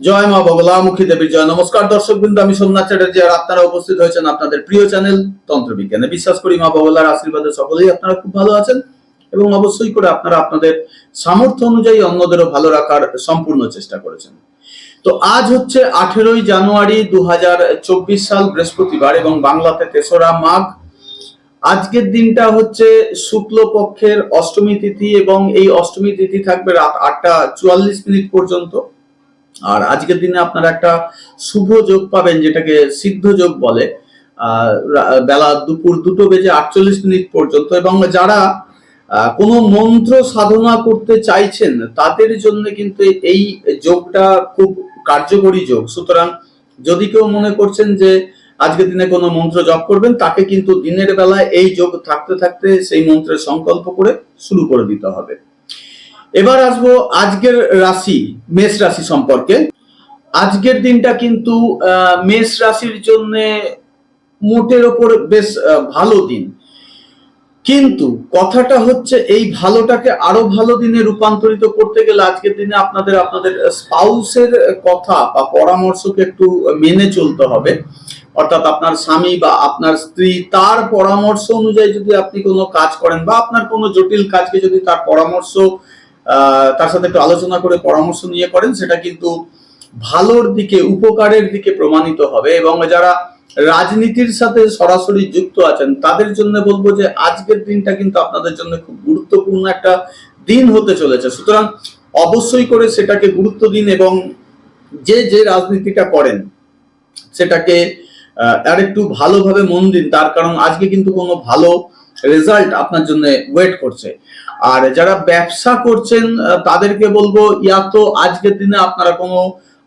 জয় মা বগলামুখী দেবীর জয়। নমস্কার দর্শক বিন্দু আমি সোমনাথ চ্যাটার্জি আর আপনারা উপস্থিত হয়েছেন আপনাদের প্রিয় চ্যানেল তন্ত্র বিজ্ঞানে বিশ্বাস করি মা বগলার আশীর্বাদে সকলেই আপনারা খুব ভালো আছেন এবং অবশ্যই করে আপনারা আপনাদের সামর্থ্য অনুযায়ী অন্যদেরও ভালো রাখার সম্পূর্ণ চেষ্টা করেছেন। তো আজ হচ্ছে আঠেরোই জানুয়ারি দু হাজার চব্বিশ সাল বৃহস্পতিবার এবং বাংলাতে তেসরা মাঘ। আজকের দিনটা হচ্ছে শুক্লপক্ষের অষ্টমী তিথি এবং এই অষ্টমী তিথি থাকবে রাত আটটা চুয়াল্লিশ মিনিট পর্যন্ত। আর আজকের দিনে আপনারা একটা শুভ যোগ পাবেন, যেটাকে সিদ্ধ যোগ বলে। বেলা দুপুর দুটো বেজে আটচল্লিশ মিনিট পর্যন্ত, এবং যারা কোনো মন্ত্র সাধনা করতে চাইছেন, তাদের জন্য কিন্তু এই যোগটা খুব কার্যকরী যোগ। সুতরাং যদি কেউ মনে করছেন যে আজকের দিনে কোনো মন্ত্র জপ করবেন, তাকে কিন্তু দিনের বেলায় এই যোগ থাকতে থাকতে সেই মন্ত্রের সংকল্প করে শুরু করে দিতে হবে। এবার আসব আজকের রাশি, মেষ রাশি সম্পর্কে। আজকের দিনটা কিন্তু মেষ রাশির জন্য মোটের ওপর বেশ ভালো দিন। কিন্তু কথাটা হচ্ছে এই ভালোটাকে আরও ভালো দিনে রূপান্তরিত করতে গেলে আজকের দিনে আপনাদের আপনাদের স্পাউসের কথা বা পরামর্শকে একটু মেনে চলতে হবে। অর্থাৎ আপনার স্বামী বা আপনার স্ত্রী, তার পরামর্শ অনুযায়ী যদি আপনি কোনো কাজ করেন বা আপনার কোনো জটিল কাজকে যদি তার পরামর্শ তার সাথে একটু আলোচনা করে পরামর্শ নিয়ে করেন, সেটা কিন্তু ভালোর দিকে, উপকারের দিকে প্রমাণিত হবে। এবং যারা রাজনীতির সাথে সরাসরি যুক্ত আছেন, তাদের জন্য বলব যে আজকের দিনটা কিন্তু আপনাদের জন্য খুব গুরুত্বপূর্ণ একটা দিন হতে চলেছে। সুতরাং অবশ্যই করে সেটাকে গুরুত্ব দিন এবং যে যে রাজনীতিটা করেন, সেটাকে আর একটু ভালোভাবে মন দিন। তার কারণ আজকে কিন্তু কোনো ভালো রেজাল্ট আপনার জন্য ওয়েট করছে। আর যারা ব্যবসা করছেন তাদেরকে বলব, ইয়া তো আজকের দিনে আপনারা কোনো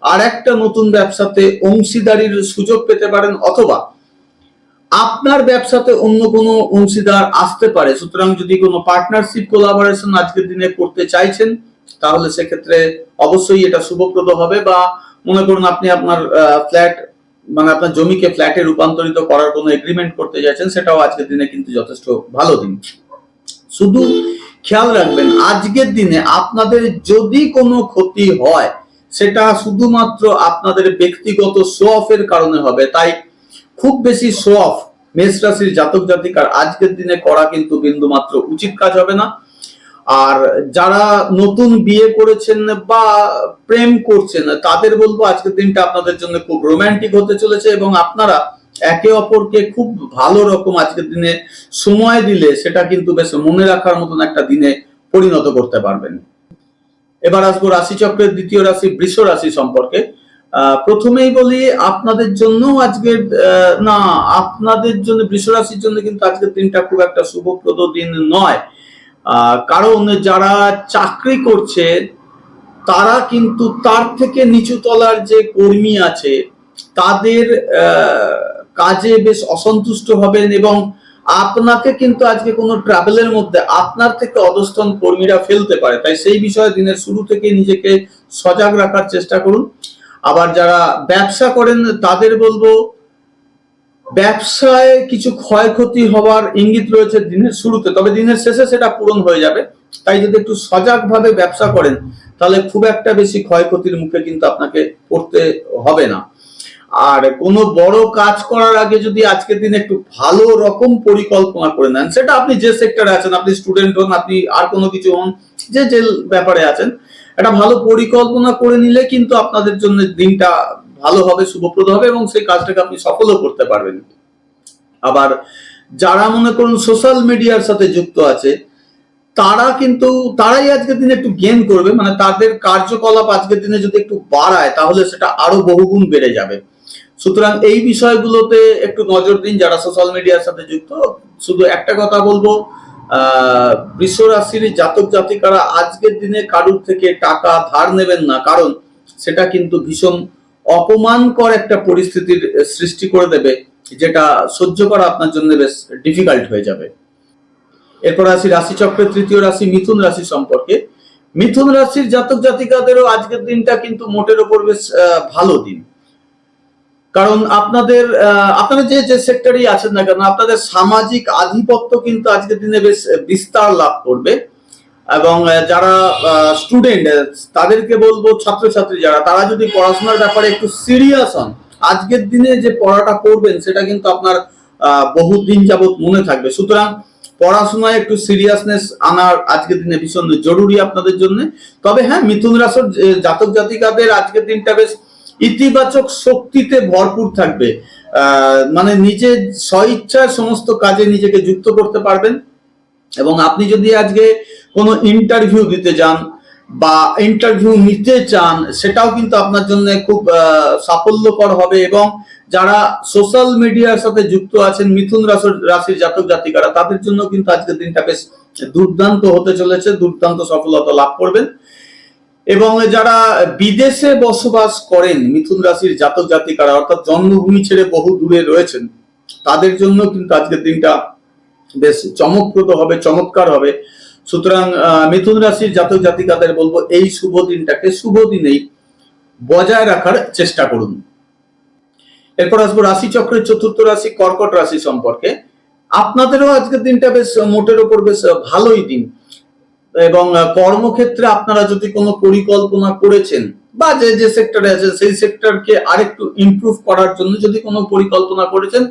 আর একটা নতুন ব্যবসাতে অংশীদারির সুযোগ পেতে পারেন, অথবা আপনার ব্যবসাতে অন্য কোনো অংশীদার আসতে পারে। সুতরাং যদি কোনো পার্টনারশিপ কোলাবোরেশন আজকের দিনে করতে চাইছেন, তাহলে সেক্ষেত্রে অবশ্যই এটা শুভপ্রদ হবে বা মনে করুন আপনি আপনার ফ্ল্যাট মানে আপনার জমিকে ফ্ল্যাটে রূপান্তরিত করার কোনো এগ্রিমেন্ট করতে চাইছেন, সেটাও আজকের দিনে কিন্তু যথেষ্ট ভালো দিন। শুধু খেয়াল রাখবেন, আজকের দিনে আপনাদের যদি কোনো ক্ষতি হয়, সেটা শুধুমাত্র আপনাদের ব্যক্তিগত শো অফের কারণে হবে। তাই খুব বেশি শো অফ মেষ রাশির জাতক জাতিকার আজকের দিনে করা কিন্তু বিন্দু মাত্র উচিত কাজ হবে না। আর যারা নতুন বিয়ে করেছেন বা প্রেম করছেন, তাদের বলব আজকের দিনটা আপনাদের জন্য খুব রোমান্টিক হতে চলেছে এবং আপনারা একে অপরকে খুব ভালো রকম আজকের দিনে সময় দিলে সেটা কিন্তু বেশ মনে রাখার মতন একটা দিনে পরিণত করতে পারবেন। এবার আসব রাশিচক্রের দ্বিতীয় রাশি, বৃষ রাশি সম্পর্কে। প্রথমেই বলি, আপনাদের জন্য আজকের না, আপনাদের জন্য, বৃষ রাশির জন্য কিন্তু আজকের দিনটা খুব একটা শুভপ্রদ দিন নয়। কারণ যারা চাকরি করছে, তারা কিন্তু তার থেকে নিচু তলার যে কর্মী আছে, তাদের কাজে বেশ অসন্তুষ্ট হবেন এবং আপনাকে কিন্তু আজকে কোনো ট্রাভেলের মধ্যে আপনার থেকে অধস্তন কর্মীরা ফেলতে পারে। তাই সেই বিষয়ে দিনের শুরু থেকে নিজেকে সজাগ রাখার চেষ্টা করুন। আবার যারা ব্যবসা করেন, তাদের বলব, ব্যবসায় কিছু ক্ষয়ক্ষতি হওয়ার ইঙ্গিত রয়েছে দিনের শুরুতে, তবে দিনের শেষে সেটা পূরণ হয়ে যাবে। তাই যদি একটু সজাগভাবে ব্যবসা করেন, তাহলে খুব একটা বেশি ক্ষয়ক্ষতির মুখে কিন্তু আপনাকে পড়তে হবে না। আর কোনো বড় কাজ করার আগে যদি আজকের দিনে একটু ভালো রকম পরিকল্পনা করে নেন, সেটা আপনি যে সেক্টরে আছেন, আপনি স্টুডেন্ট হন, আপনি আর কোনো কিছু হন, যে যে ব্যাপারে আছেন, একটা ভালো পরিকল্পনা করে নিলে কিন্তু আপনাদের জন্য দিনটা ভালো হবে, শুভপ্রদ হবে এবং সেই কাজটাকে আপনি সফলও করতে পারবেন। আবার যারা মনে করুন সোশ্যাল মিডিয়ার সাথে যুক্ত আছে, তারা কিন্তু, তারাই আজকের দিনে একটু গেন করবে মানে তাদের কার্যকলাপ আজকের দিনে যদি একটু বাড়ায়, তাহলে সেটা আরও বহুগুণ বেড়ে যাবে। সুতরাং এই বিষয়গুলোতে একটু নজর দিন যারা সোশ্যাল মিডিয়ার সাথে যুক্ত। শুধু একটা কথা বলব বৃষ রাশির জাতক জাতিকারা আজকের দিনে কারুর থেকে টাকা ধার নেবেন না, কারণ সেটা কিন্তু ভীষণ অপমানকর একটা পরিস্থিতির সৃষ্টি করে দেবে, যেটা সহ্য করা আপনার জন্য বেশ ডিফিকাল্ট হয়ে যাবে। এরপর আসি রাশিচক্রের তৃতীয় রাশি, মিথুন রাশি সম্পর্কে। মিথুন রাশির জাতক জাতিকাদেরও আজকের দিনটা কিন্তু মোটের ওপর বেশ ভালো দিন। কারণ আপনাদের আপনারা যে যে সেক্টরেই আছেন না কেন, আপনাদের সামাজিক আধিপত্য কিন্তু আজকের দিনে বেশ বিস্তার লাভ করবে। এবং যারা স্টুডেন্ট তাদেরকে বলব ছাত্রছাত্রী যারা, তারা যদি পড়াশোনার ব্যাপারে একটু সিরিয়াস হন, আজকের দিনে যে পড়াটা করবেন, সেটা কিন্তু আপনার বহুদিন যাবৎ মনে থাকবে। সুতরাং পড়াশোনায় একটু সিরিয়াসনেস আনার আজকের দিনে ভীষণ জরুরি আপনাদের জন্য। তবে হ্যাঁ মিথুন রাশির জাতক জাতিকাদের আজকের দিনটা বেশ ইতিবাচক শক্তিতে ভরপুর থাকবে। মানে নিজে স্বইচ্ছায় সমস্ত কাজে নিজেকে যুক্ত করতে পারবেন এবং আপনি যদি আজকে কোনো ইন্টারভিউ দিতে যান বা ইন্টারভিউ নিতে চান, সেটাও কিন্তু আপনার জন্য খুব সাফল্যকর হবে এবং যারা সোশ্যাল মিডিয়ার সাথে যুক্ত আছেন, মিথুন রাশির জাতক জাতিকারা, তাদের জন্য কিন্তু আজকের দিনটা বেশ দুর্দান্ত হতে চলেছে, দুর্দান্ত সফলতা লাভ করবেন। এবং যারা বিদেশে বসবাস করেন মিথুন রাশির জাতক জাতিকারা, অর্থাৎ জন্মভূমি ছেড়ে বহু দূরে রয়েছেন, তাদের জন্য কিন্তু আজকের দিনটা বেশ চমকপ্রদ হবে, চমৎকার হবে। সুতরাং মিথুন রাশির জাতক জাতিকাদের বলব, এই শুভ দিনটাকে শুভ দিনেই বজায় রাখার চেষ্টা করুন। এরপর আসব রাশি চক্রের চতুর্থ রাশি, কর্কট রাশি সম্পর্কে। আপনাদেরও আজকের দিনটা বেশ, মোটের ওপর বেশ ভালোই দিন। এবং কর্মক্ষেত্রে আপনারা যদি কোনো পরিকল্পনা করেছেন, বা যে যে সেক্টরে আছেন সেই সেক্টরকে আরেকটু ইমপ্রুভ করার জন্য যদি কোনো পরিকল্পনা করেছেন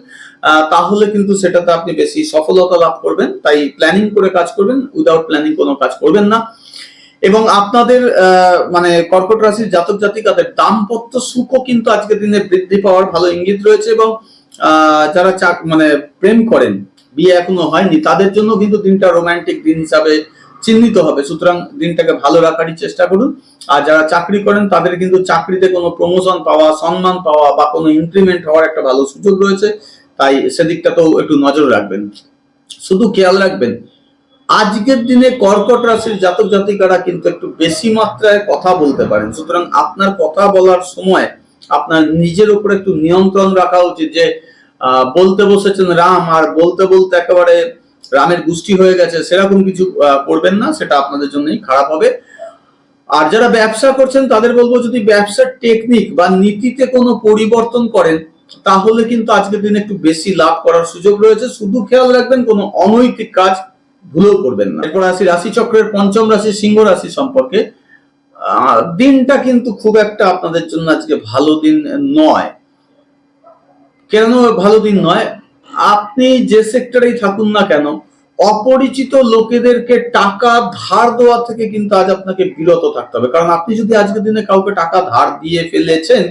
তাহলে কিন্তু সেটাতে আপনি বেশি সফলতা লাভ করবেন। তাই প্ল্যানিং করে কাজ করবেন উইদাউট প্ল্যানিং কোনো কাজ করবেন না। এবং আপনাদের মানে কর্কট রাশির জাতক জাতিকাদের দাম্পত্য সুখও কিন্তু আজকের দিনে বৃদ্ধি পাওয়ার ভালো ইঙ্গিত রয়েছে এবং যারা চাক- মানে প্রেম করেন, বিয়ে এখনও হয়নি, তাদের জন্য কিন্তু দিনটা রোমান্টিক দিন হিসাবে চিহ্নিত হবে। সুতরাং দিনটাকে ভালো রাখারই চেষ্টা করুন। আর যারা চাকরি করেন, তাদের কিন্তু চাকরিতে কোনো প্রমোশন পাওয়া, সম্মান পাওয়া বা কোনো ইনক্রিমেন্ট হওয়ার একটা ভালো সুযোগ রয়েছে। তাই সেদিকটাতেও একটু নজর রাখবেন। শুধু খেয়াল রাখবেন, আজকের দিনে কর্কট রাশির জাতক জাতিকারা কিন্তু একটু বেশি মাত্রায় কথা বলতে পারেন। সুতরাং আপনার কথা বলার সময় আপনার নিজের উপর একটু নিয়ন্ত্রণ রাখা উচিত যে বলতে বসেছেন রাম, আর বলতে বলতে একেবারে রামের গোষ্ঠী হয়ে গেছে, সেরকম কিছু করবেন না, সেটা আপনাদের জন্যই খারাপ হবে। আর যারা ব্যবসা করছেন, তাদের বলব যদি ব্যবসার টেকনিক বা নীতিতে কোনো পরিবর্তন করেন, তাহলে কিন্তু আজকের দিনে একটু বেশি লাভ করার সুযোগ রয়েছে। শুধু খেয়াল রাখবেন, কোনো অনৈতিক কাজ ভুলেও করবেন না। এরপর আসি রাশি চক্রের পঞ্চম রাশি, সিংহ রাশি সম্পর্কে। দিনটা কিন্তু খুব একটা আপনাদের জন্য আজকে ভালো দিন নয়। কেন ভালো দিন নয়? আপনি যে সেক্টরেই থাকুন না কেন, অপরিচিত লোকেদেরকে টাকা ধার দেওয়া থেকে কিন্তু আজ আপনাকে বিরত থাকতে হবে। কারণ আপনি যদি আজকের দিনে কাউকে টাকা ধার দিয়ে ফেলেছেন,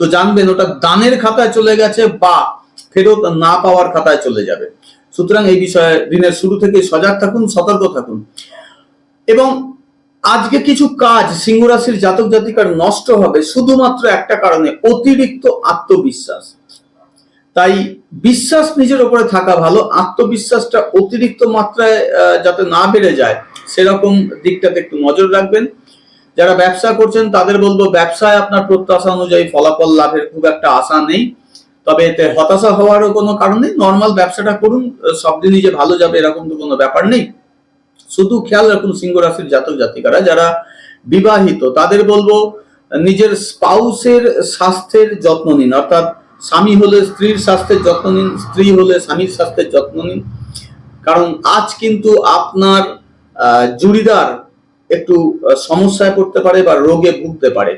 তো জানবেন ওটা দানের খাতায় চলে গেছে বা ফেরত না পাওয়ার খাতায় চলে যাবে। সুতরাং এই বিষয়ে দিনের শুরু থেকে সজাগ থাকুন, সতর্ক থাকুন। এবং আজকে কিছু কাজ সিংহ রাশির জাতক জাতিকার নষ্ট হবে, শুধুমাত্র একটা কারণে অতিরিক্ত আত্মবিশ্বাস। তাই বিশ্বাস নিজের উপরে থাকা ভালো, আত্মবিশ্বাসটা অতিরিক্ত মাত্রায় যাতে না বেড়ে যায়, সেরকম দিকটাতে একটু নজর রাখবেন। যারা ব্যবসা করছেন, তাদের বলব, ব্যবসায় আপনার প্রত্যাশা অনুযায়ী ফলাফল লাভের খুব একটা আশা নেই। তবে এতে হতাশা হওয়ারও কোনো কারণ নেই। নর্মাল ব্যবসাটা করুন সব দিনই যে ভালো যাবে এরকম তো কোনো ব্যাপার নেই। শুধু খেয়াল রাখুন সিংহ রাশির জাতক জাতিকারা, যারা বিবাহিত, তাদের বলব, নিজের স্পাউসের স্বাস্থ্যের যত্ন নিন। অর্থাৎ স্বামী হলে স্ত্রীর স্বাস্থ্যের যত্ন নিন, স্ত্রী হলে স্বামীর স্বাস্থ্যের যত্ন নিন। কারণ আজ কিন্তু আপনার জুড়িদার একটু সমস্যায় পড়তে পারে বা রোগে ভুগতে পারে।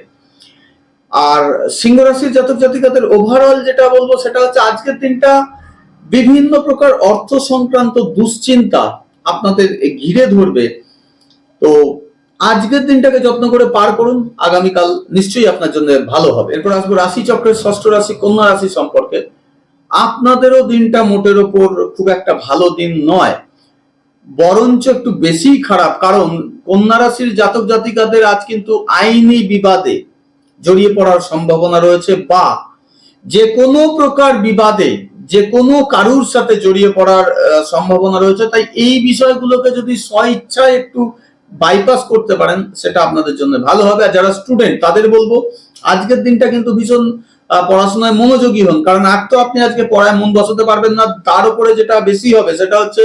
আর সিংহ রাশির জাতক জাতিকাদের ওভারঅল যেটা বলব সেটা হচ্ছে আজকের দিনটা বিভিন্ন প্রকার অর্থ সংক্রান্ত দুশ্চিন্তা আপনাদের ঘিরে ধরবে। তো আজকের দিনটাকে যত্ন করে পার করুন। আগামীকাল নিশ্চয়ই আপনার জন্য ভালো হবে। এরপর আসব রাশি চক্রের ষষ্ঠ রাশি, কন্যা রাশি সম্পর্কে। আপনাদেরও দিনটা মোটের ওপর খুব একটা ভালো দিন নয়। বরঞ্চ একটু বেশি খারাপ, কারণ কন্যা রাশির জাতক জাতিকাদের আজ কিন্তু আইনি বিবাদে জড়িয়ে পড়ার সম্ভাবনা রয়েছে বা যে কোনো প্রকার বিবাদে, যে কোনো কারুর সাথে জড়িয়ে পড়ার সম্ভাবনা রয়েছে। তাই এই বিষয়গুলোকে যদি স্বইচ্ছায় একটু বাইপাস করতে পারেন, সেটা আপনাদের জন্য ভালো হবে। আর যারা স্টুডেন্ট তাদের বলব, আজকের দিনটা কিন্তু ভীষণ পড়াশোনায় মনোযোগী হন। কারণ আর তো আপনি আজকে পড়ায় মন বসাতে পারবেন না, তার উপরে যেটা বেশি হবে সেটা হচ্ছে,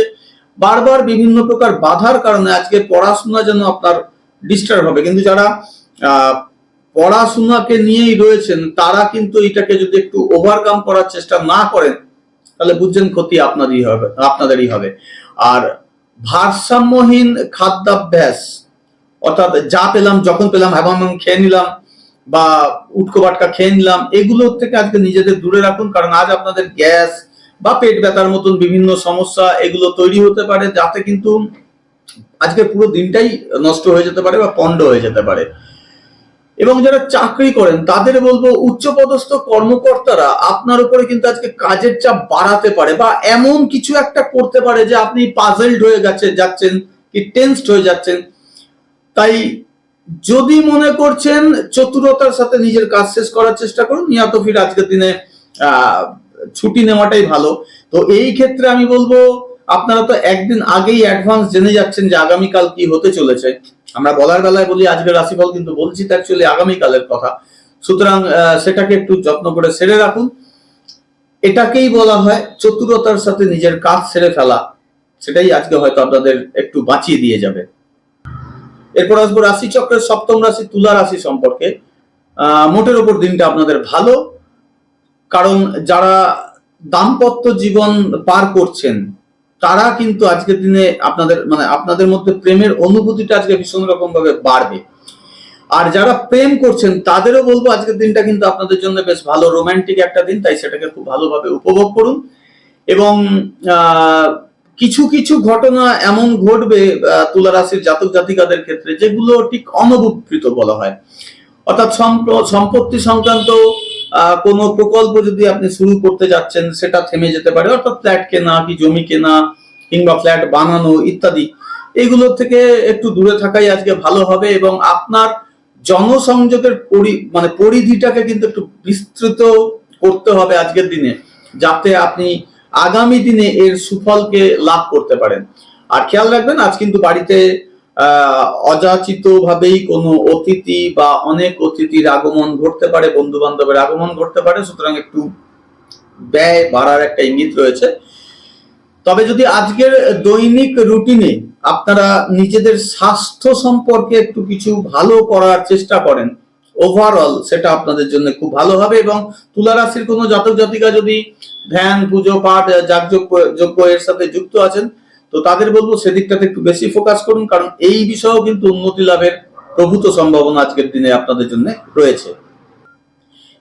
বারবার বিভিন্ন প্রকার বাধার কারণে আজকে পড়াশোনা যেন আপনার ডিস্টার্ব হবে। কিন্তু যারা পড়াশোনাকে নিয়েই রয়েছেন, তারা কিন্তু এটাকে যদি একটু ওভারকাম করার চেষ্টা না করেন, তাহলে বুঝছেন ক্ষতি আপনারই হবে, আপনাদেরই হবে। আর ভারসাম্যহীন খাদ্যাভ্যাস, অর্থাৎ যা পেলাম, যখন পেলাম হ্যাবাম খেয়ে নিলাম বা উটকো বাটকা খেয়ে নিলাম, এগুলো থেকে আজকে নিজেদের দূরে রাখুন, কারণ আজ আপনাদের গ্যাস বা পেট ব্যথার মতন বিভিন্ন সমস্যা এগুলো তৈরি হতে পারে, যাতে কিন্তু আজকে পুরো দিনটাই নষ্ট হয়ে যেতে পারে বা পণ্ড হয়ে যেতে পারে। এবং যারা চাকরি করেন, তাদের বলব উচ্চপদস্থ কর্মকর্তারা আপনার উপরে কিন্তু আজকে কাজের চাপ বাড়াতে পারে বা এমন কিছু একটা করতে পারে যে আপনি পাজেলড হয়ে গেছে যাচ্ছেন কি টেন্সড হয়ে যাচ্ছেন। তাই যদি মনে করছেন চতুরতার সাথে নিজের কাজ শেষ করার চেষ্টা করুন, নিহত ফির আজকের দিনে ছুটি নেওয়াটাই ভালো। তো এই ক্ষেত্রে আমি বলব, আপনারা তো একদিন আগেই অ্যাডভান্স জেনে যাচ্ছেন যে আগামীকাল কি হতে চলেছে। আমরা বলার বেলায় বলি, আজকের রাশিফল কিন্তু বলছি অ্যাকচুয়ালি আগামীকালের কথা। সুতরাং সেটাকে একটু যত্ন করে সেরে রাখুন। এটাকেই বলা হয় চতুরতার সাথে নিজের কাজ সেরে ফেলা। সেটাই আজকে হয়তো আপনাদের একটু বাঁচিয়ে দিয়ে যাবে। এরপর আসব রাশি চক্রের সপ্তম রাশি, তুলা রাশি সম্পর্কে। মোটের ওপর দিনটা আপনাদের ভালো, কারণ যারা দাম্পত্য জীবন পার করছেন তারা কিন্তু আজকের দিনে আপনাদের মানে আপনাদের মধ্যে প্রেমের অনুভূতিটা আজকে ভীষণ রকম ভাবে বাড়বে। আর যারা প্রেম করছেন, তাদেরও বলব আজকের দিনটা কিন্তু আপনাদের জন্য বেশ ভালো রোমান্টিক একটা দিন, তাই সেটাকে খুব ভালোভাবে উপভোগ করুন। এবং কিছু কিছু ঘটনা এমন ঘটবে তুলা রাশির জাতক জাতিকাদের ক্ষেত্রে, যেগুলো ঠিক অনবকৃত বলা হয়। অর্থাৎ সম্প- সম্পত্তি সংক্রান্ত কোনো প্রকল্প যদি আপনি শুরু করতে যাচ্ছেন, সেটা থেমে যেতে পারে। অর্থাৎ ফ্ল্যাট কেনা কি জমি কেনা কিংবা ফ্ল্যাট বানানো ইত্যাদি এগুলো থেকে একটু দূরে থাকাই আজকে ভালো হবে এবং আপনার জনসংযোগের পরি মানে পরিধিটাকে কিন্তু একটু বিস্তৃত করতে হবে আজকের দিনে, যাতে আপনি আগামী দিনে এর সুফলকে লাভ করতে পারেন। আর খেয়াল রাখবেন, আজ কিন্তু বাড়িতে অযাচিত ভাবেই কোনো অতিথি বা অনেক অতিথির আগমন ঘটতে পারে বন্ধু বান্ধবের আগমন ঘটতে পারে, সুতরাং একটু ব্যয় বাড়ার একটা ইঙ্গিত রয়েছে। তবে যদি আজকের দৈনিক রুটিনে আপনারা নিজেদের স্বাস্থ্য সম্পর্কে একটু কিছু ভালো করার চেষ্টা করেন ওভারঅল সেটা আপনাদের জন্য খুব ভালো হবে এবং তুলা রাশির কোনো জাতক জাতিকা যদি ধ্যান, পুজো, পাঠ, যাগযজ্ঞ, যজ্ঞ এর সাথে যুক্ত আছেন তো তাদের বলব সেদিকটাতে একটু বেশি ফোকাস করুন, কারণ এই বিষয়েও কিন্তু উন্নতি লাভের প্রভূত সম্ভাবনা আজকের দিনে আপনাদের জন্য রয়েছে।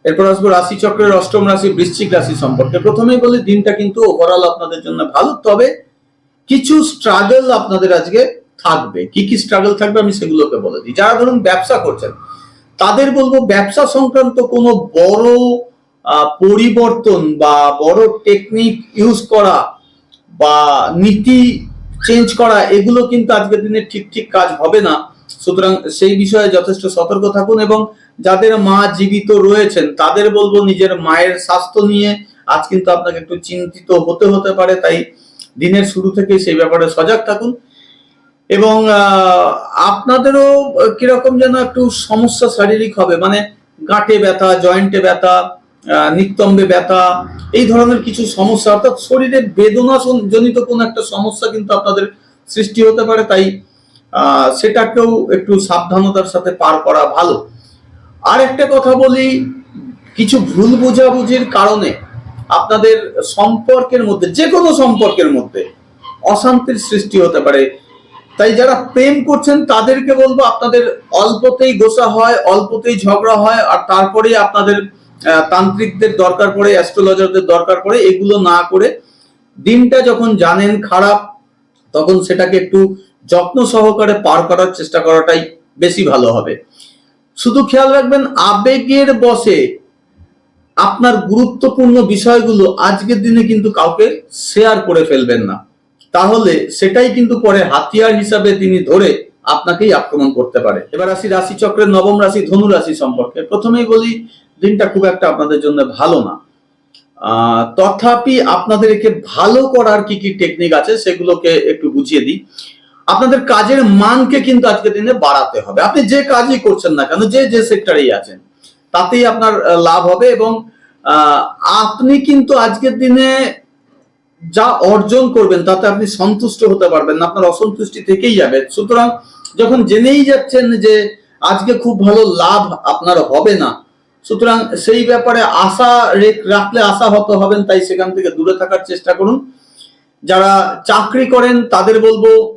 এরপর আসব রাশি চক্রের অষ্টম রাশি বৃশ্চিক রাশি সম্পর্কে। প্রথমেই বলি, দিনটা কিন্তু ওভারঅল আপনাদের জন্য ভালো, তবে কিছু স্ট্রাগল আপনাদের আজকে থাকবে। কি কি স্ট্রাগল থাকবে আমি সেগুলোকে বলে দিই। যারা ধরুন ব্যবসা করছেন, তাদের বলব ব্যবসা সংক্রান্ত কোনো বড় পরিবর্তন বা বড় টেকনিক ইউজ করা বা নীতি চেঞ্জ করা, এগুলো কিন্তু আজকের দিনে ঠিক ঠিক কাজ হবে না। সুতরাং সেই বিষয়ে যথেষ্ট সতর্ক থাকুন এবং যাদের মা জীবিত রয়েছেন, তাদের বলব নিজের মায়ের স্বাস্থ্য নিয়ে। আজ কিন্তু আপনাকে একটু চিন্তিত হতে হতে পারে, তাই দিনের শুরু থেকে সেই ব্যাপারে সজাগ থাকুন। এবং আপনাদেরও কীরকম যেন একটু সমস্যা শারীরিক হবে মানে গাঁটে ব্যথা, জয়েন্টে ব্যথা আহ, নিতম্বে ব্যথা এই ধরনের কিছু সমস্যা অর্থাৎ শরীরে বেদনা জনিত কোনো একটা সমস্যা কিন্তু আপনাদের সৃষ্টি হতে পারে তাই সেটাকেও একটু সাবধানতার সাথে পার করা ভালো। আর একটা কথা বলি কিছু ভুল বোঝাবুঝির কারণে আপনাদের সম্পর্কের মধ্যে যে কোনো সম্পর্কের মধ্যে অশান্তির সৃষ্টি হতে পারে। তাই যারা প্রেম করছেন তাদেরকে বলব আপনাদের অল্পতেই গোসা হয় অল্পতেই ঝগড়া হয় আর তারপরেই আপনাদের তান্ত্রিকদের দরকার পড়ে অ্যাস্ট্রোলজারদের দরকার পড়ে, এগুলো না করে দিনটা যখন জানেন খারাপ, তখন সেটাকে একটু যত্ন সহকারে পার করার চেষ্টা করাটাই বেশি ভালো হবে। শুধু খেয়াল রাখবেন, আবেগের বসে আপনার গুরুত্বপূর্ণ বিষয়গুলো আজকের দিনে কিন্তু কাউকে শেয়ার করে ফেলবেন না। তাহলে সেটাই কিন্তু পরে হাতিয়ার হিসাবে তিনি ধরে আপনাকেই আক্রমণ করতে পারে। এবার আসি রাশি চক্রের নবম রাশি ধনু রাশি সম্পর্কে প্রথমেই বলি, দিনটা খুব একটা আপনাদের জন্য ভালো না। তথাপি আপনাদের একে ভালো করার কি কি টেকনিক আছে সেগুলোকে একটু বুঝিয়ে দিই। আপনাদের কাজের মানকে কিন্তু আজকের দিনে বাড়াতে হবে। আপনি যে কাজই করছেন না কেন, যে যে সেক্টরেই আছেন, তাতেই আপনার লাভ হবে এবং আপনি কিন্তু আজকের দিনে যা অর্জন করবেন তাতে আপনি সন্তুষ্ট হতে পারবেন না, আপনার অসন্তুষ্টি থেকেই যাবে। সুতরাং যখন জেনেই যাচ্ছেন যে আজকে খুব ভালো লাভ আপনার হবে না, সুতরাং সেই ব্যাপারে আশা রেখ- রাখলে আশা হত হবেন, তাই সেখান থেকে দূরে থাকার চেষ্টা করুন। যারা চাকরি করেন, তাদের বলব,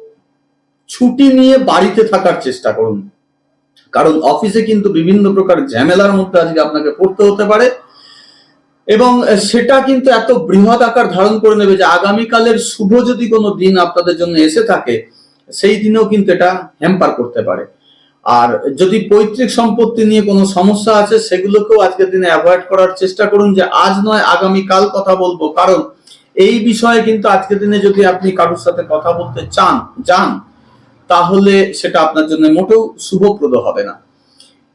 ছুটি নিয়ে বাড়িতে থাকার চেষ্টা করুন। কারণ অফিসে কিন্তু বিভিন্ন প্রকার ঝামেলার মধ্যে আজকে আপনাকে পড়তে হতে পারে। এবং সেটা কিন্তু এত বৃহৎ আকার ধারণ করে নেবে যে আগামীকালের শুভ যদি কোনো দিন আপনাদের জন্য এসে থাকে সেই দিনেও কিন্তু এটা হ্যাম্পার করতে পারে। আর যদি পৈতৃক সম্পত্তি নিয়ে কোনো সমস্যা আছে, সেগুলোকেও আজকের দিনে অ্যাভয়েড করার চেষ্টা করুন যে আজ নয় আগামীকাল কথা বলব। কারণ এই বিষয়ে কিন্তু আজকের দিনে যদি আপনি কারোর সাথে কথা বলতে চান, যান, তাহলে সেটা আপনার জন্য মোটেও শুভপ্রদ হবে না।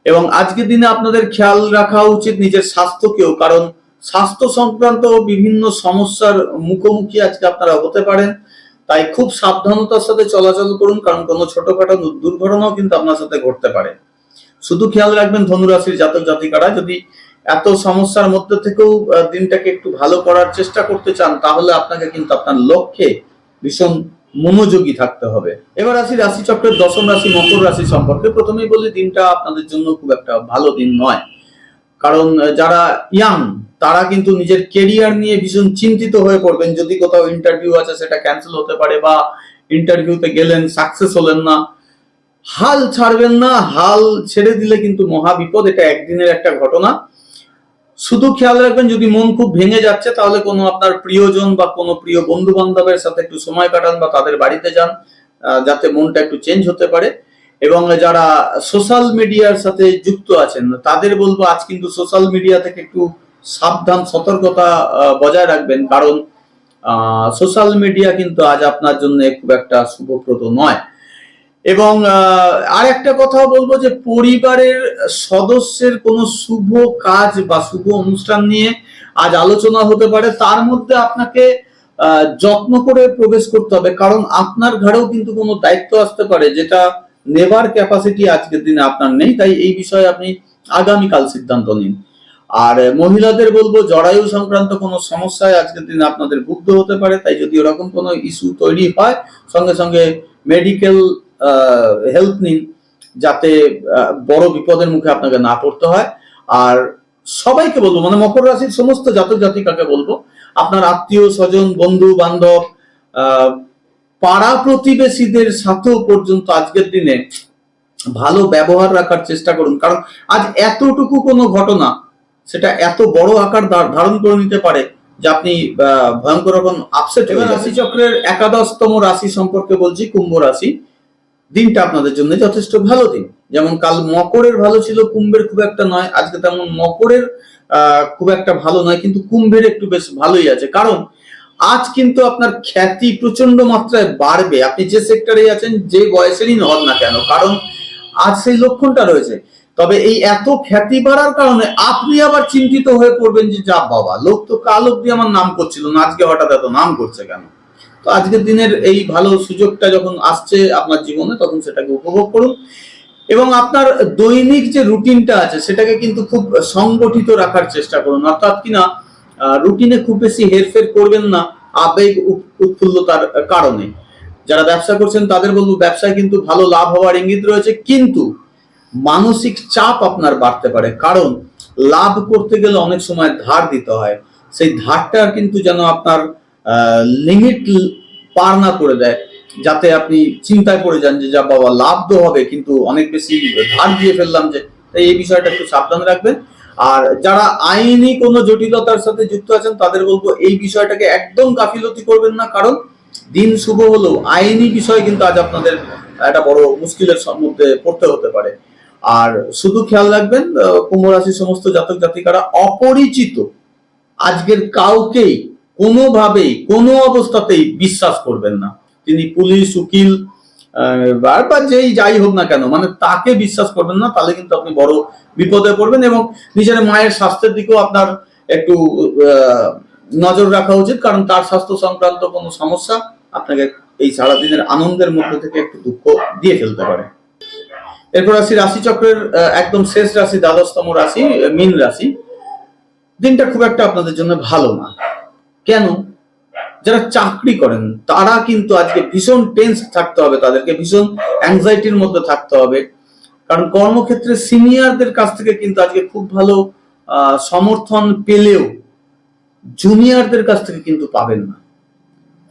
এবং আজকের দিনে আপনাদের খেয়াল রাখা উচিত নিজের স্বাস্থ্যকেও, কারণ স্বাস্থ্য সংক্রান্ত বিভিন্ন সমস্যার মুখোমুখি আজকে আপনারা হতে পারেন। তাই খুব সাবধানতার সাথে চলাচল করুন, কারণ কোনো ছোটখাটো দুর্ঘটনাও কিন্তু আপনার সাথে ঘটতে পারে। শুধু খেয়াল রাখবেন ধনুরাশির জাতক জাতিকারা, যদি এত সমস্যার মধ্যে থেকেও দিনটাকে একটু ভালো করার চেষ্টা করতে চান, তাহলে আপনাকে কিন্তু আপনার লক্ষ্যে ভীষণ মনোযোগী থাকতে হবে। এবার আসি রাশি চক্রের দশম রাশি, মকর রাশি সম্পর্কে। প্রথমেই বলি, দিনটা আপনাদের জন্য খুব একটা ভালো দিন নয়। কারণ যারা ইয়াং তারা কিন্তু নিজের কেরিয়ার নিয়ে ভীষণ চিন্তিত হয়ে পড়বেন। যদি কোথাও ইন্টারভিউ আছে, সেটা ক্যান্সেল হতে পারে বা ইন্টারভিউতে গেলেন সাকসেস হলেন না। হাল ছাড়বেন না, হাল ছেড়ে দিলে কিন্তু মহা বিপদ, এটা একদিনের একটা ঘটনা। শুধু খেয়াল রাখবেন, যদি মন খুব ভেঙে যাচ্ছে, তাহলে কোনো আপনার প্রিয়জন বা কোনো প্রিয় বন্ধু বান্ধবের সাথে একটু সময় কাটান বা তাদের বাড়িতে যান যাতে মনটা একটু চেঞ্জ হতে পারে। এবং যারা সোশ্যাল মিডিয়ার সাথে যুক্ত আছেন, তাদের বলব, আজ কিন্তু সোশ্যাল মিডিয়া থেকে একটু সাবধান, সতর্কতা বজায় রাখবেন। কারণ সোশ্যাল মিডিয়া কিন্তু আজ আপনার জন্য খুব একটা শুভপ্রদ নয়। এবং আর একটা কথা বলব যে, পরিবারের সদস্যের কোনো শুভ কাজ বা শুভ অনুষ্ঠান নিয়ে আজ আলোচনা হতে পারে। তার মধ্যে আপনাকে যত্ন করে প্রবেশ করতে হবে। কারণ আপনার ঘরেও কিন্তু কোনো দায়িত্ব আসতে পারে যেটা নেবার ক্যাপাসিটি আজকের দিনে আপনার নেই। তাই এই বিষয়ে আপনি আগামীকাল সিদ্ধান্ত নিন। আর মহিলাদের বলব, জরায়ু সংক্রান্ত কোনো সমস্যায় আজকের দিনে আপনাদের ভুগতে হতে পারে, তাই যদি ওরকম কোনো ইস্যু তৈরি হয়, সঙ্গে সঙ্গে মেডিকেল হেল্প নিন, যাতে বড় বিপদের মুখে আপনাকে না পড়তে হয়। আর সবাইকে বলব মানে মকর রাশির সমস্ত জাতক জাতিকাকে বলব, আপনার আত্মীয়, স্বজন, বন্ধু, বান্ধব পাড়া প্রতিবেশীদের সাথেও পর্যন্ত আজকের দিনে ভালো ব্যবহার রাখার চেষ্টা করুন। কারণ আজ এতটুকু কোনো ঘটনা সেটা এত বড় আকার ধারণ করে নিতে পারে যে আপনি ভয়ঙ্কর রকম আপসেট এবার রাশি চক্রের একাদশতম রাশি সম্পর্কে বলছি কুম্ভ রাশি। দিনটা আপনাদের জন্য যথেষ্ট ভালো দিন। যেমন কাল মকরের ভালো ছিল কুম্ভের খুব একটা নয় আজকে তেমন মকরের আহ, খুব একটা ভালো নয় কিন্তু কুম্ভের একটু বেশ ভালোই আছে। কারণ আজ কিন্তু আপনার খ্যাতি প্রচণ্ড মাত্রায় বাড়বে। আপনি যে সেক্টরে আছেন যে বয়সেরই হন না কেন কারণ আজ সেই লক্ষণটা রয়েছে। তবে এই এত খ্যাতি বাড়ার কারণে আপনি আবার চিন্তিত হয়ে পড়বেন যে, যা বাবা, লোক তো কাল অব্দি আমার নাম করছিল না, আজকে হঠাৎ এত নাম করছে কেন? তো আজকের দিনের এই ভালো সুযোগটা যখন আসছে আপনার জীবনে, তখন সেটাকে উপভোগ করুন। এবং আপনার দৈনিক যে রুটিনটা আছে, সেটাকে কিন্তু খুব সংগঠিত রাখার চেষ্টা করুন। অর্থাৎ কিনা রুটিনে খুব বেশি হেরফের করবেন না আবেগ উৎ- উৎফুল্লতার কারণে। যারা ব্যবসা করছেন, তাদের বলব, ব্যবসায় কিন্তু ভালো লাভ হওয়ার ইঙ্গিত রয়েছে, কিন্তু মানসিক চাপ আপনার বাড়তে পারে। কারণ লাভ করতে গেলে অনেক সময় ধার দিতে হয়। সেই ধারটা কিন্তু যেন আপনার লিমিট পার না করে দেয়। যাতে আপনি চিন্তায় পড়ে যান যে, যা বাবা, লাভ তো হবে, কিন্তু অনেক বেশি ধার দিয়ে ফেললাম যে তাই এই বিষয়টা একটু সাবধান রাখবেন। আর যারা আইনি কোনো জটিলতার সাথে যুক্ত আছেন, তাদের বলব এই বিষয়টাকে একদম গাফিলতি করবেন না। কারণ দিন শুভ হলেও আইনি বিষয় কিন্তু আজ আপনাদের একটা বড় মুশকিলের মধ্যে পড়তে হতে পারে। আর শুধু খেয়াল রাখবেন কুম্ভ সমস্ত জাতক জাতিকারা অপরিচিত। আজকের কাউকেই কোনোভাবেই কোনো অবস্থাতেই বিশ্বাস করবেন না। তিনি পুলিশ উকিল আহ, বা বা যেই যাই হোক না কেন মানে তাকে বিশ্বাস করবেন না তাহলে কিন্তু আপনি বড় বিপদে পড়বেন এবং নিজের মায়ের স্বাস্থ্যের দিকেও আপনার একটু নজর রাখা উচিত কারণ তার স্বাস্থ্য সংক্রান্ত কোনো সমস্যা আপনাকে এই সারাদিনের আনন্দের মধ্যে থেকে একটু দুঃখ দিয়ে ফেলতে পারে। এরপর আসি রাশি চক্রের একদম শেষ রাশি, দ্বাদশতম রাশি, মীন রাশি। দিনটা খুব একটা আপনাদের জন্য ভালো না। কেন? যারা চাকরি করেন, তারা কিন্তু আজকে ভীষণ টেন্স থাকতে হবে তাদেরকে, ভীষণ অ্যাংজাইটির মধ্যে থাকতে হবে। কারণ কর্মক্ষেত্রে সিনিয়রদের কাছ থেকে কিন্তু আজকে খুব ভালো সমর্থন পেলেও জুনিয়রদের কাছ থেকে কিন্তু পাবেন না।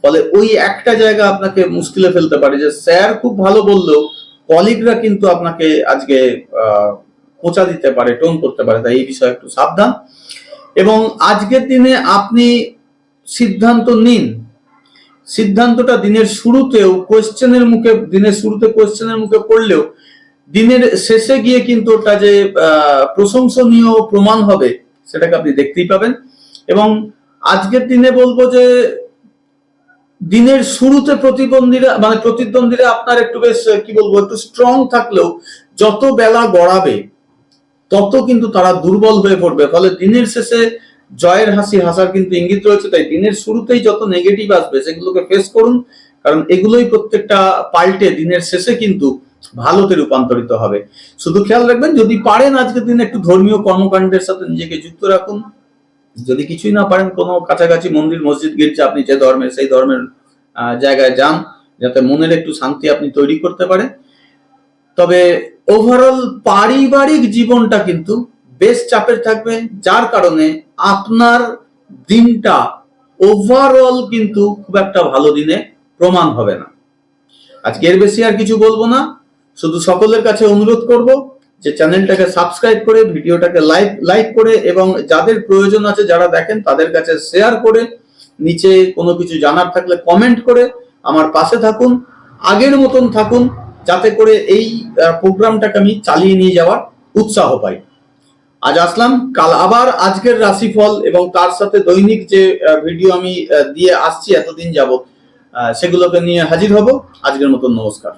ফলে ওই একটা জায়গা আপনাকে মুশকিলে ফেলতে পারে যে, স্যার খুব ভালো বললেও কলিগরা কিন্তু আপনাকে আজকে খোঁচা দিতে পারে টোন করতে পারে, তাই এই বিষয়ে একটু সাবধান। এবং আজকের দিনে আপনি সিদ্ধান্ত নিন। সিদ্ধান্তটা দিনের শুরুতেও কোয়েশ্চেনের মুখে, দিনের শুরুতে কোয়েশ্চেনের মুখে পড়লেও, দিনের শেষে গিয়ে কিন্তু ওটা যে প্রশংসনীয় প্রমাণ হবে, সেটাকে আপনি দেখতেই পাবেন। এবং আজকের দিনে বলব যে দিনের শুরুতে প্রতিবন্ধীরা মানে প্রতিদ্বন্দ্বীরা আপনার একটু বেশ, কি বলব, একটু স্ট্রং থাকলেও যত বেলা গড়াবে, তত কিন্তু তারা দুর্বল হয়ে পড়বে। ফলে দিনের শেষে জয়ের হাসি, হাসার কিন্তু ইঙ্গিত রয়েছে। তাই দিনের শুরুতেই যত নেগেটিভ আসবে, সেগুলোকে ফেস করুন। কারণ এগুলোই প্রত্যেকটা পাল্টে দিনের শেষে কিন্তু ভালোতে রূপান্তরিত হবে। শুধু খেয়াল রাখবেন, যদি পারেন আজকের দিনে একটু ধর্মীয় কর্মকাণ্ডের সাথে নিজেকে যুক্ত রাখুন। যদি কিছুই না পারেন, কোনো কাছাকাছি মন্দির, মসজিদ, গির্জা, আপনি যে ধর্মের, সেই ধর্মের জায়গায় যান, যাতে মনের একটু শান্তি আপনি তৈরি করতে পারেন। তবে ওভারঅল পারিবারিক জীবনটা কিন্তু বেশ চাপের থাকবে, যার কারণে আপনার দিনটা ওভারঅল কিন্তু খুব একটা ভালো দিনে প্রমাণ হবে না। আজকে এর বেশি আর কিছু বলব না, শুধু সকলের কাছে অনুরোধ করব যে চ্যানেলটাকে সাবস্ক্রাইব করে ভিডিওটাকে লাইক লাইক করে এবং যাদের প্রয়োজন আছে যারা দেখেন তাদের কাছে শেয়ার করে নিচে কোনো কিছু জানার থাকলে কমেন্ট করে আমার পাশে থাকুন আগের মতন থাকুন যাতে করে এই প্রোগ্রামটাকে আমি চালিয়ে নিয়ে যাওয়ার উৎসাহ পাই। আজ আসলাম কাল আবার আজকের রাশিফল এবং তার সাথে দৈনিক যে ভিডিও আমি দিয়ে আসছি এতদিন আহ, সেগুলোকে নিয়ে হাজির হব। আজকের মতন নমস্কার।